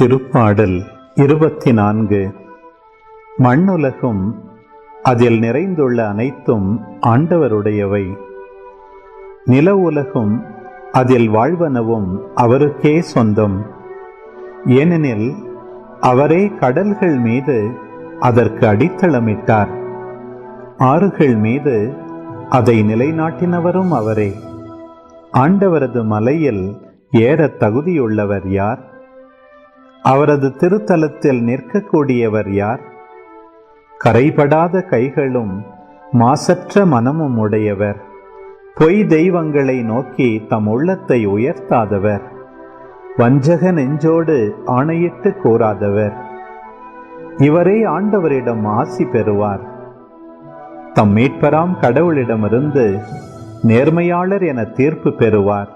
திருப்பாடல் இருபத்தி நான்கு மண்ணுலகும் அதில் நிறைந்துள்ள அனைத்தும் ஆண்டவருடையவை. நில உலகும் அதில் வாழ்வனவும் அவருக்கே சொந்தம். ஏனெனில் அவரே கடல்கள் மீது அதற்கு அடித்தளமிட்டார். ஆறுகள் மீது அதை நிலைநாட்டினவரும் அவரே. ஆண்டவரது மலையில் ஏற தகுதியுள்ளவர் யார்? அவரது திருத்தலத்தில் நிற்கக்கூடியவர் யார்? கரைபடாத கைகளும் மாசற்ற மனமும் உடையவர். பொய் தெய்வங்களை நோக்கி தம் உள்ளத்தை உயர்த்தாதவர். வஞ்சக நெஞ்சோடு ஆணையிட்டு கூறாதவர். இவரே ஆண்டவரிடம் ஆசி பெறுவார். தம் மீட்பராம் கடவுளிடமிருந்து நேர்மையாளர் என தீர்ப்பு பெறுவார்.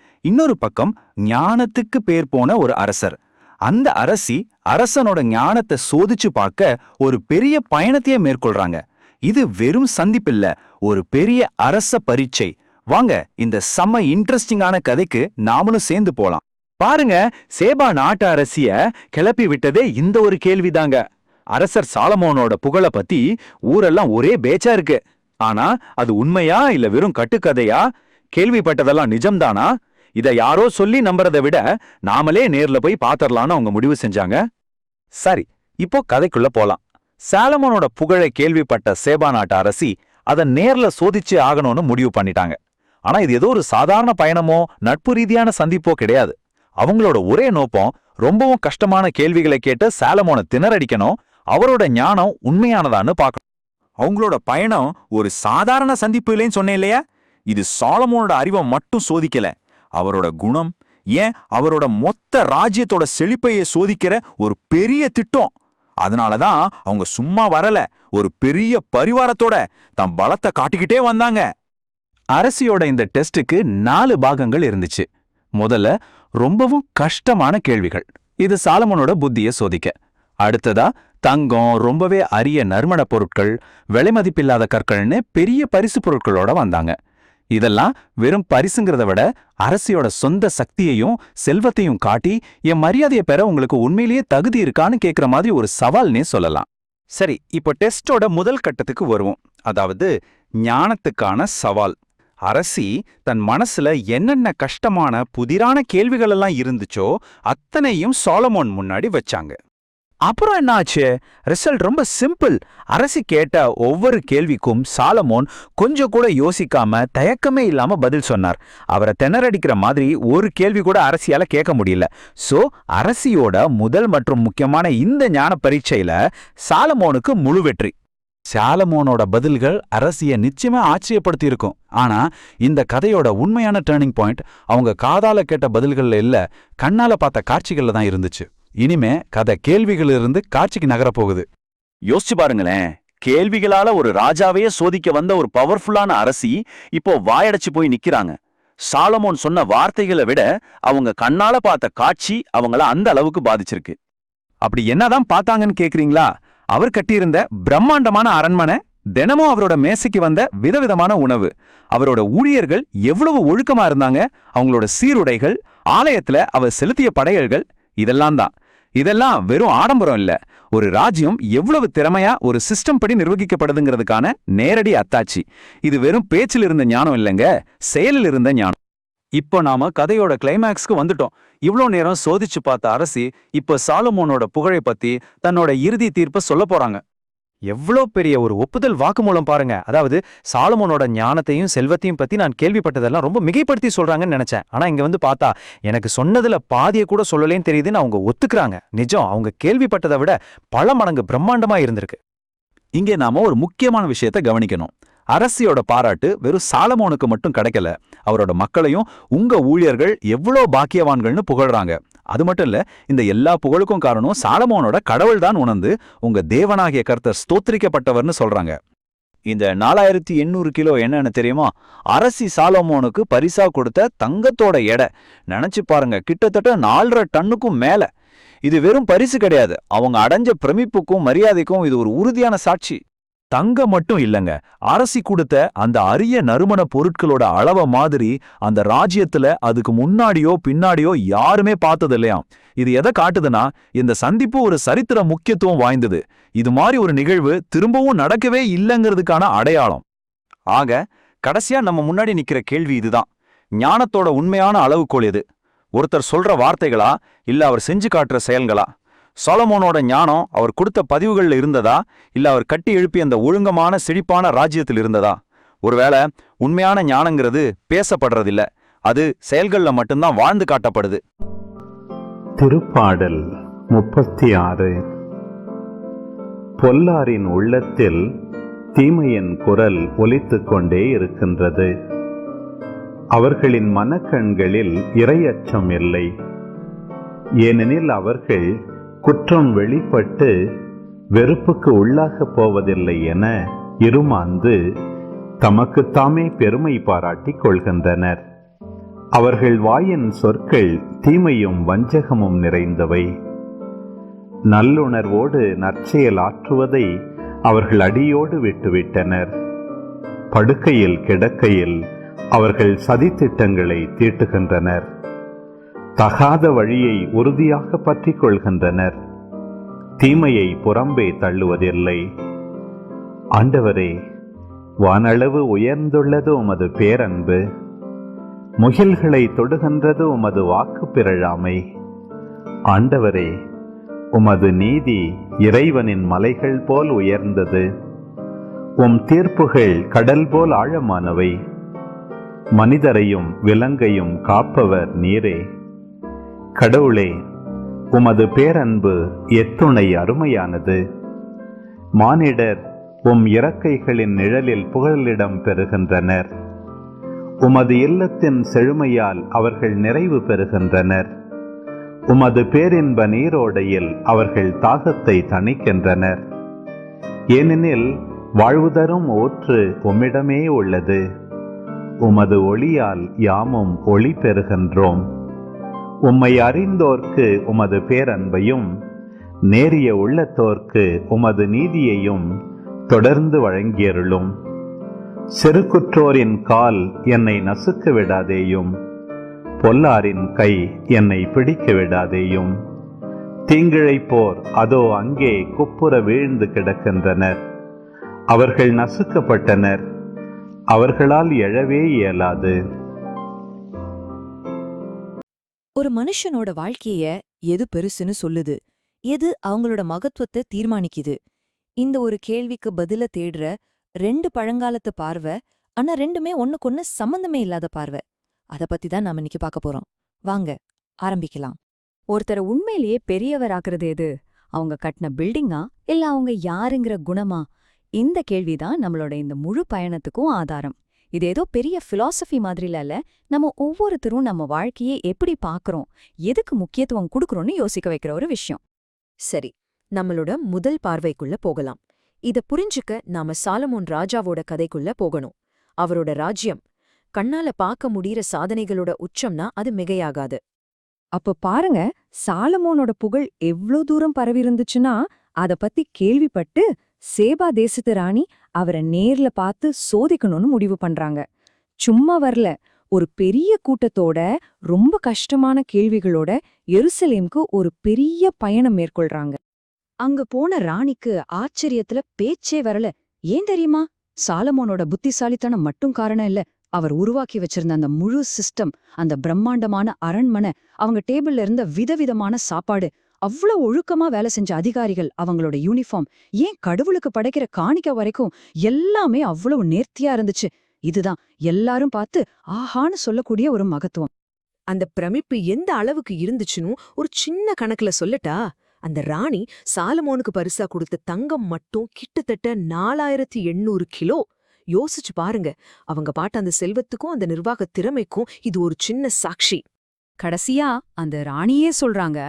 இன்னொரு பக்கம் ஞானத்துக்கு பேர் போன ஒரு அரசர். அந்த அரசி அரசனோட ஞானத்தை சோதிச்சு பார்க்க ஒரு பெரிய பயணத்தையே மேற்கொள்றாங்க. இது வெறும் சந்திப்பில்ல ஒரு பெரிய அரச பரீட்சை. வாங்க இந்த செம்ம இன்ட்ரெஸ்டிங்கான கதைக்கு நாமளும் சேர்ந்து போலாம். பாருங்க சேபா நாட்டு அரசிய கிளப்பி விட்டதே இந்த ஒரு கேள்விதாங்க. அரசர் சாலமோனோட புகழ பத்தி ஊரெல்லாம் ஒரே பேச்சா இருக்கு. ஆனா அது உண்மையா இல்ல வெறும் கட்டுக்கதையா? கேள்விப்பட்டதெல்லாம் நிஜம்தானா? இத யாரோ சொல்லி நம்புறதை விட நாமளே நேர்ல போய் பாத்திரலான்னு அவங்க முடிவு செஞ்சாங்க. சரி இப்போ கதைக்குள்ள போலாம். சாலமோனோட புகழை கேள்விப்பட்ட சேபா நாட்டு அரசி அதை நேர்ல சோதிச்சு ஆகணும்னு முடிவு பண்ணிட்டாங்க. ஆனா இது ஏதோ ஒரு சாதாரண பயணமோ நட்பு ரீதியான சந்திப்போ கிடையாது. அவங்களோட ஒரே நோக்கம் ரொம்பவும் கஷ்டமான கேள்விகளை கேட்டு சாலமோனை திணறடிக்கணும் அவரோட ஞானம் உண்மையானதான்னு பார்க்கணும். அவங்களோட பயணம் ஒரு சாதாரண சந்திப்பு இல்லைன்னு சொன்னேன் இல்லையா? இது சாலமோனோட அறிவை மட்டும் சோதிக்கல. அவரோட குணம் ஏன் அவரோட மொத்த ராஜ்யத்தோட செழிப்பையை சோதிக்கிற ஒரு பெரிய திட்டம். அதனால தான் அவங்க சும்மா வரல ஒரு பெரிய பரிவாரத்தோட தம் பலத்தை காட்டிக்கிட்டே வந்தாங்க. அரசியோட இந்த டெஸ்டுக்கு நாலு பாகங்கள் இருந்துச்சு. முதல்ல ரொம்பவும் கஷ்டமான கேள்விகள். இது சாலமோனோட புத்திய சோதிக்க. அடுத்ததா தங்கம் ரொம்பவே அரிய நறுமணப் பொருட்கள் விலைமதிப்பில்லாத கற்கள்னு பெரிய பரிசு பொருட்களோட வந்தாங்க. இதெல்லாம் வெறும் பரிசுங்கிறத விட அரசியோட சொந்த சக்தியையும் செல்வத்தையும் காட்டி என் மரியாதையை பெற உங்களுக்கு உண்மையிலேயே தகுதி இருக்கான்னு கேக்குற மாதிரி ஒரு சவால்னே சொல்லலாம். சரி இப்போ டெஸ்டோட முதல் கட்டத்துக்கு வருவோம். அதாவது ஞானத்துக்கான சவால். அரசி தன் மனசுல என்னென்ன கஷ்டமான புதிரான கேள்விகளெல்லாம் இருந்துச்சோ அத்தனையும் சாலமோன் முன்னாடி வச்சாங்க. அப்புறம் என்ன ஆச்சு ரிசல்ட் ரொம்ப சிம்பிள் அரசி கேட்ட ஒவ்வொரு கேள்விக்கும் சாலமோன் கொஞ்சம் கூட யோசிக்காம தயக்கமே இல்லாம பதில் சொன்னார். அவரை திணறடிக்கிற மாதிரி ஒரு கேள்வி கூட அரசியால கேட்க முடியல. சோ அரசியோட முதல் மற்றும் முக்கியமான இந்த ஞான பரீட்சையில சாலமோனுக்கு முழு வெற்றி. சாலமோனோட பதில்கள் அரசிய நிச்சயமா ஆச்சரியப்படுத்தி இருக்கும் ஆனா இந்த கதையோட உண்மையான டேர்னிங் பாயிண்ட் அவங்க காதால கேட்ட பதில்கள்ல இல்ல கண்ணால பார்த்த காட்சிகள்ல தான் இருந்துச்சு. இனிமே கதை கேள்விகளிலிருந்து காட்சிக்கு நகரப் போகுது யோசிச்சு பாருங்களேன். கேள்விகளால ஒரு ராஜாவையே சோதிக்க வந்த ஒரு பவர்ஃபுல்லான அரசி இப்போ வாயடைச்சு போய் நிக்கிறாங்க. சாலமோன் சொன்ன வார்த்தைகளை விட அவங்க கண்ணால பார்த்த காட்சி அவங்கள அந்த அளவுக்கு பாதிச்சிருக்கு. அப்படி என்னதான் பார்த்தாங்கன்னு கேக்குறீங்களா? அவர் கட்டியிருந்த பிரம்மாண்டமான அரண்மனை தினமும் அவரோட மேசைக்கு வந்த விதவிதமான உணவு. அவரோட ஊழியர்கள் எவ்வளவு ஒழுக்கமா இருந்தாங்க அவங்களோட சீருடைகள் ஆலயத்துல அவர் செலுத்திய படையல்கள் இதெல்லாம் தான். இதெல்லாம் வெறும் ஆடம்பரம் இல்ல. ஒரு ராஜ்யம் எவ்வளவு திறமையா ஒரு சிஸ்டம் படி நிர்வகிக்கப்படுதுங்கிறதுக்கான நேரடி அத்தாட்சி. இது வெறும் பேச்சில் இருந்த ஞானம் இல்லைங்க செயலில் இருந்த ஞானம். இப்போ நாம கதையோட கிளைமேக்ஸ்க்கு வந்துட்டோம். இவ்ளோ நேரம் சோதிச்சு பார்த்த அரசி இப்ப சாலமோனோட புகழை பத்தி தன்னோட இறுதி தீர்ப்பை சொல்ல போறாங்க. எவ்வளோ பெரிய ஒரு ஒப்புதல் வாக்குமூலம் பாருங்க. அதாவது சாலமோனோட ஞானத்தையும் செல்வத்தையும் பத்தி நான் கேள்விப்பட்டதெல்லாம் ரொம்ப மிகைப்படுத்தி சொல்றாங்கன்னு நினைச்சேன். ஆனா இங்க வந்து பார்த்தா எனக்கு சொன்னதுல பாதியை கூட சொல்லலேன்னு தெரியுதுன்னு அவங்க ஒத்துக்கிறாங்க. நிஜம் அவங்க கேள்விப்பட்டதை விட பல மடங்கு பிரம்மாண்டமா இருந்திருக்கு. இங்கே நாம ஒரு முக்கியமான விஷயத்தை கவனிக்கணும். அரசியோட பாராட்டு வெறும் சாலமோனுக்கு மட்டும் கிடைக்கல. அவரோட மக்களையும் உங்க ஊழியர்கள் எவ்வளோ பாக்கியவான்கள்னு புகழ்றாங்க. அது மட்டும் இல்ல இந்த எல்லா புகழுக்கும் காரணம் சாலமோனோட கடவுள் தான் உணர்ந்து உங்க தேவனாகிய கர்த்தர் ஸ்தோத்திரிக்கப்பட்டவர்னு சொல்றாங்க. இந்த நாலாயிரத்தி எண்ணூறு கிலோ என்னன்னு தெரியுமா? அரசி சாலமோனுக்கு பரிசா கொடுத்த தங்கத்தோட எடை. நினைச்சு பாருங்க கிட்டத்தட்ட நாலரை டன்னுக்கும் மேல. இது வெறும் பரிசு கிடையாது. அவங்க அடைஞ்ச பிரமிப்புக்கும் மரியாதைக்கும் இது ஒரு உறுதியான சாட்சி. தங்க மட்டும் இல்லங்க. அரசி கொடுத்த அந்த அரிய நறுமண பொருட்களோட அளவ மாதிரி அந்த ராஜ்யத்துல அதுக்கு முன்னாடியோ பின்னாடியோ யாருமே பார்த்தது இல்லையாம் இது எதை காட்டுதுன்னா இந்த சந்திப்பு ஒரு சரித்திர முக்கியத்துவம் வாய்ந்தது. இது மாதிரி ஒரு நிகழ்வு திரும்பவும் நடக்கவே இல்லைங்கிறதுக்கான அடையாளம். ஆக கடைசியா நம்ம முன்னாடி நிக்கிற கேள்வி இதுதான். ஞானத்தோட உண்மையான அளவுகோல் எது? ஒருத்தர் சொல்ற வார்த்தைகளா? இல்ல அவர் செஞ்சு காட்டுற செயல்களா? சொலமோனோட ஞானம் அவர் கொடுத்த பதிவுகளில் இருந்ததா? இல்ல அவர் கட்டி எழுப்பிய அந்த ஒழுங்கமான செழிப்பான ராஜ்யத்தில் இருந்ததா? ஒருவேளை உண்மையான ஞானங்கிறது பேசப்படுறதில்ல. அது செயல்களில் மட்டும்தான் வாழ்ந்து காட்டப்படுது. திருப்பாடல் முப்பத்தி ஆறு பொல்லாரின் உள்ளத்தில் தீமையின் குரல் ஒலித்துக் கொண்டே இருக்கின்றது. அவர்களின் மனக்கண்களில் இரையச்சம் இல்லை. ஏனெனில் அவர்கள் குற்றம் வெளிப்பட்டு வெறுப்புக்கு உள்ளாகப் போவதில்லை என இருமாந்து தமக்குத்தாமே பெருமை பாராட்டிக் கொள்கின்றனர். அவர்கள் வாயின் சொற்கள் தீமையும் வஞ்சகமும் நிறைந்தவை. நல்லுணர்வோடு நற்செயல் ஆற்றுவதை அவர்கள் அடியோடு விட்டுவிட்டனர். படுக்கையில் கிடக்கையில் அவர்கள் சதித்திட்டங்களை தீட்டுகின்றனர். தகாத வழியை உறுதியாக பற்றிக் கொள்கின்றனர். தீமையை புறம்பே தள்ளுவதில்லை. ஆண்டவரே வானளவு உயர்ந்துள்ளது உமது பேரன்பு. முகில்களை தொடுகின்றது உமது வாக்கு பிறழாமை. ஆண்டவரே உமது நீதி இறைவனின் மலைகள் போல் உயர்ந்தது. உம் தீர்ப்புகள் கடல் போல் ஆழமானவை. மனிதரையும் விலங்கையும் காப்பவர் நீரே. கடவுளே உமது பேரன்பு எத்துணை அருமையானது. மானிடர் உம் இறக்கைகளின் நிழலில் புகழிடம் பெறுகின்றனர். உமது இல்லத்தின் செழுமையால் அவர்கள் நிறைவு பெறுகின்றனர். உமது பேரின்ப நீரோடையில் அவர்கள் தாகத்தை தணிக்கின்றனர். ஏனெனில் வாழ்வுதரும் ஊற்று உம்மிடமே உள்ளது. உமது ஒளியால் யாமும் ஒளி பெறுகின்றோம். உம்மை அறிந்தோர்க்கு உமது பேரன்பையும் நேரிய உள்ளத்தோர்க்கு உமது நீதியையும் தொடர்ந்து வழங்கியருளும். செருக்குற்றோரின் கால் என்னை நசுக்க விடாதேயும் பொல்லாரின் கை என்னை பிடிக்க விடாதேயும். தீங்கிழைப்போர் அதோ அங்கே குப்புற வீழ்ந்து கிடக்கின்றனர். அவர்கள் நசுக்கப்பட்டனர் அவர்களால் எழவே இயலாது. ஒரு மனுஷனோட வாழ்க்கைய எது பெருசுன்னு சொல்லுது? எது அவங்களோட மகத்துவத்தை தீர்மானிக்குது? இந்த ஒரு கேள்விக்கு பதில தேடுற ரெண்டு பழங்காலத்து பார்வை ஆனா ரெண்டுமே ஒன்னுக்கொன்னு சம்பந்தமே இல்லாத பார்வை. அத பத்தி தான் நாம இன்னைக்கு பார்க்க போறோம். வாங்க ஆரம்பிக்கலாம். ஒருத்தரை உண்மையிலேயே பெரியவராக்குறது எது? அவங்க கட்டின பில்டிங்கா? இல்ல அவங்க யாருங்கிற குணமா? இந்த கேள்விதான் நம்மளோட இந்த முழு பயணத்துக்கும் ஆதாரம். இது ஏதோ பெரிய ஃபிலாசபி மாதிரில இல்ல. நம்ம ஒவ்வொருத்தரும் நம்ம வாழ்க்கையை எப்படி பார்க்கறோம் எதுக்கு முக்கியத்துவம் கொடுக்கறோம்னு யோசிக்க வைக்கிற ஒரு விஷயம். சரி நம்மளோட முதல் பார்வைக்குள்ள போகலாம். இத புரிஞ்சுக்க நாம சாலமோன் ராஜாவோட கதைக்குள்ள போகணும். அவரோட ராஜ்யம் கண்ணால பார்க்க முடியிற சாதனைகளோட உச்சம்னா அது மிகையாகாது. அப்ப பாருங்க சாலமோனோட புகழ் எவ்ளோ தூரம் பரவி இருந்துச்சுன்னா அத பத்தி கேள்விப்பட்டு சேபா தேசத்து ராணி அவரை நேர்ல பார்த்து சோதிக்கணும்னு முடிவு பண்றாங்க. சும்மா வரல. ஒரு பெரிய கூட்டத்தோட ரொம்ப கஷ்டமான கேள்விகளோட எருசலேம்க்கு ஒரு பெரிய பயணம் மேற்கொள்றாங்க. அங்க போன ராணிக்கு ஆச்சரியத்துல பேச்சே வரல. ஏன் தெரியுமா? சாலமோனோட புத்திசாலித்தனம் மட்டும் காரணம் இல்ல. அவர் உருவாக்கி வச்சிருந்த அந்த முழு சிஸ்டம் அந்த பிரம்மாண்டமான அரண்மனை அவங்க டேபிள்ல இருந்த விதவிதமான சாப்பாடு அவ்வளோ ஒழுக்கமா வேலை செஞ்ச அதிகாரிகள் அவங்களோட யூனிஃபார்ம் ஏன் கடவுளுக்கு படைக்கிற காணிக்க வரைக்கும் எல்லாமே அவ்வளவு நேர்த்தியா இருந்துச்சு? இதுதான். எல்லாரும் பார்த்து ஆஹான்னு சொல்லக்கூடிய ஒரு மகத்துவம். அந்த பிரமிப்பு எந்த அளவுக்கு இருந்துச்சுன்னு ஒரு சின்ன கணக்குல சொல்லட்டா அந்த ராணி சாலமோனுக்கு பரிசா கொடுத்த தங்கம் மட்டும் கிட்டத்தட்ட நாலாயிரத்தி எண்ணூறு கிலோ. யோசிச்சு பாருங்க அவங்க பாட்டு அந்த செல்வத்துக்கும் அந்த நிர்வாக திறமைக்கும் இது ஒரு சின்ன சாட்சி. கடைசியா அந்த ராணியே சொல்றாங்க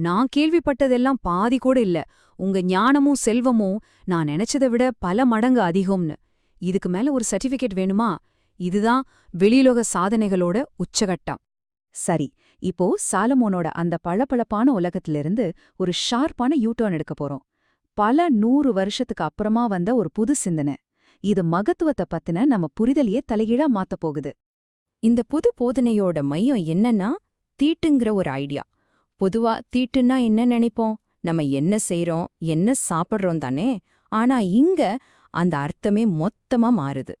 நான் கேள்விப்பட்டதெல்லாம் பாதி கூட இல்ல. உங்க ஞானமும் செல்வமும் நான் நினைச்சதை விட பல மடங்கு அதிகம்னு. இதுக்கு மேல ஒரு சர்டிபிகேட் வேணுமா? இதுதான் வெளியுலக சாதனைகளோட உச்சகட்டம். சரி இப்போ சாலமோனோட அந்த பளபளப்பான உலகத்திலிருந்து ஒரு ஷார்ப்பான யூட்டர்ன் எடுக்க போறோம். பல நூறு வருஷத்துக்கு அப்புறமா வந்த ஒரு புது சிந்தனை. இது மகத்துவத்தை பத்தின நம்ம புரிதலையே தலைகீழா மாத்தப் போகுது. இந்த புது போதனையோட மையம் என்னன்னா தீட்டுங்கிற ஒரு ஐடியா. பொதுவா தீட்டுன்னா என்ன நினைப்போம்? நம்ம என்ன செய்றோம்? என்ன சாப்பிடுறோம் தானே? ஆனா இங்க அந்த அர்த்தமே மொத்தமா மாறுது.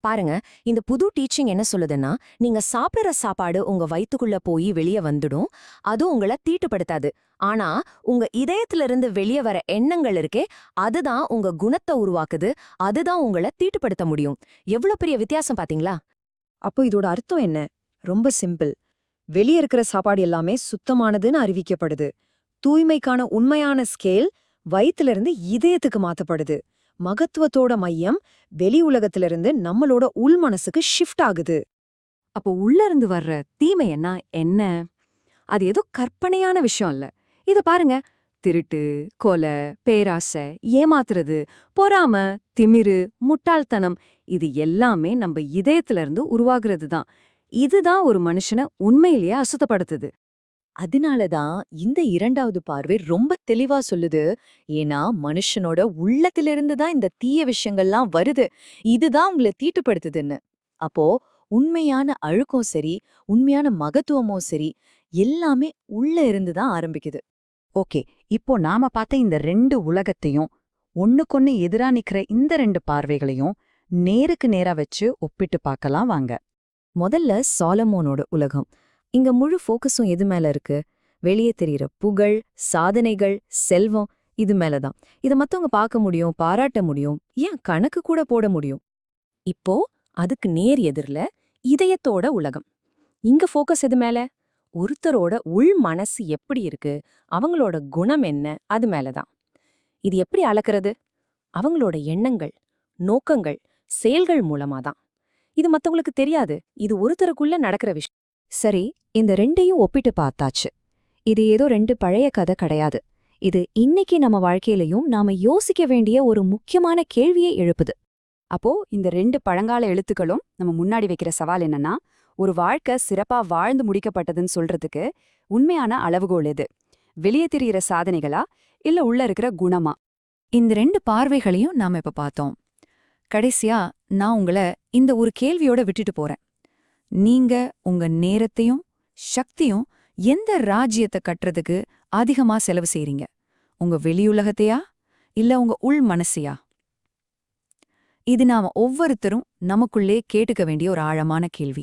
பாருங்க இந்த புது டீச்சிங் என்ன சொல்லுதுன்னா நீங்க சாப்பிடுற சாப்பாடு உங்க வயித்துக்குள்ள போய் வெளிய வந்துடும். அது உங்களை தீட்டுப்படுத்தாது. ஆனா உங்க இதயத்துல இருந்து வெளிய வர எண்ணங்கள் இருக்கே அதுதான் உங்க குணத்தை உருவாக்குது. அதுதான் உங்களை தீட்டுப்படுத்த முடியும். எவ்வளவு பெரிய வித்தியாசம் பாத்தீங்களா? அப்போ இதோட அர்த்தம் என்ன? ரொம்ப சிம்பிள். வெளிய இருக்கிற சாப்பாடு எல்லாமே சுத்தமானதுன்னு அறிவிக்கப்படுது. தூய்மைக்கான உண்மையான ஸ்கேல் வயித்துல இருந்து இதயத்துக்கு மாத்தப்படுது. மகத்துவத்தோட மையம் வெளி உலகத்திலிருந்து நம்மளோட உள் மனசுக்கு ஷிஃப்ட் ஆகுது. அப்போ உள்ள இருந்து வர்ற தீமையன்னா என்ன? அது ஏதோ கற்பனையான விஷயம் இல்ல. இத பாருங்க. திருட்டு கொலை பேராசை ஏமாத்துறது பொறாம திமிரு முட்டாள்தனம் இது எல்லாமே நம்ம இதயத்துல இருந்து உருவாகிறது தான் இதுதான் ஒரு மனுஷனை உண்மையிலேயே அசுத்தப்படுத்துது. அதனாலதான் இந்த இரண்டாவது பார்வை ரொம்ப தெளிவா சொல்லுது. ஏன்னா மனுஷனோட உள்ளத்திலிருந்து தான் இந்த தீய விஷயங்கள்லாம் வருது. இதுதான் உங்களை தீட்டுப்படுத்துதுன்னு. அப்போ உண்மையான அழுக்கும் சரி உண்மையான மகத்துவமும் சரி எல்லாமே உள்ள இருந்து தான் ஆரம்பிக்குது. ஓகே இப்போ நாம பார்த்த இந்த ரெண்டு உலகத்தையும் ஒண்ணுக்கொன்னு எதிரா நிக்கிற இந்த ரெண்டு பார்வைகளையும் நேருக்கு நேரா வச்சு ஒப்பிட்டு பார்க்கலாம் வாங்க. முதல்ல சாலமோனோட உலகம். இங்க முழு ஃபோக்கஸும் எது மேல இருக்கு? வெளியே தெரிகிற புகழ் சாதனைகள் செல்வம் இது மேல தான். இதை மத்தவங்க பார்க்க முடியும் பாராட்ட முடியும் ஏன் கணக்கு கூட போட முடியும்? இப்போ அதுக்கு நேர் எதிரில இதயத்தோட உலகம். இங்க ஃபோக்கஸ் எது மேல? ஒருத்தரோட உள் மனசு எப்படி இருக்கு? அவங்களோட குணம் என்ன? அது மேலதான் இது எப்படி அளக்கிறது? அவங்களோட எண்ணங்கள் நோக்கங்கள் செயல்கள் மூலமா தான். இது மத்தவங்களுக்கு தெரியாது. இது ஒருத்தருக்குள்ள நடக்கிற விஷயம். சரி இந்த ரெண்டையும் ஒப்பிட்டு பார்த்தாச்சு. இது ஏதோ ரெண்டு பழைய கதை கிடையாது. இது இன்னைக்கு நம்ம வாழ்க்கையிலையும் நாம யோசிக்க வேண்டிய ஒரு முக்கியமான கேள்வியை எழுப்புது. அப்போ இந்த ரெண்டு பழங்கால எழுத்துக்களும் நம்ம முன்னாடி வைக்கிற சவால் என்னன்னா ஒரு வாழ்க்கை சிறப்பா வாழ்ந்து முடிக்கப்பட்டதுன்னு சொல்றதுக்கு உண்மையான அளவுகோல் எது? வெளியே தெரிகிற சாதனைகளா? இல்ல உள்ள இருக்கிற குணமா? இந்த ரெண்டு பார்வைகளையும் நாம இப்ப பார்த்தோம். கடைசியா நான் உங்களை இந்த ஒரு கேள்வியோட விட்டுட்டு போறேன். நீங்க உங்க நேரத்தையும் சக்தியும் எந்த ராஜ்யத்தை கட்டுறதுக்கு அதிகமா செலவு செய்றீங்க? உங்க வெளியுலகத்தையா? இல்ல உங்க உள் மனசையா? இது நாம ஒவ்வொருத்தரும் நமக்குள்ளே கேட்டுக்க வேண்டிய ஒரு ஆழமான கேள்வி.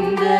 someday.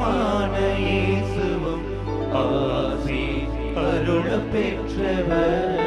கனியுமான இயேசுவும் ஆசி அருள பெற்றவர்.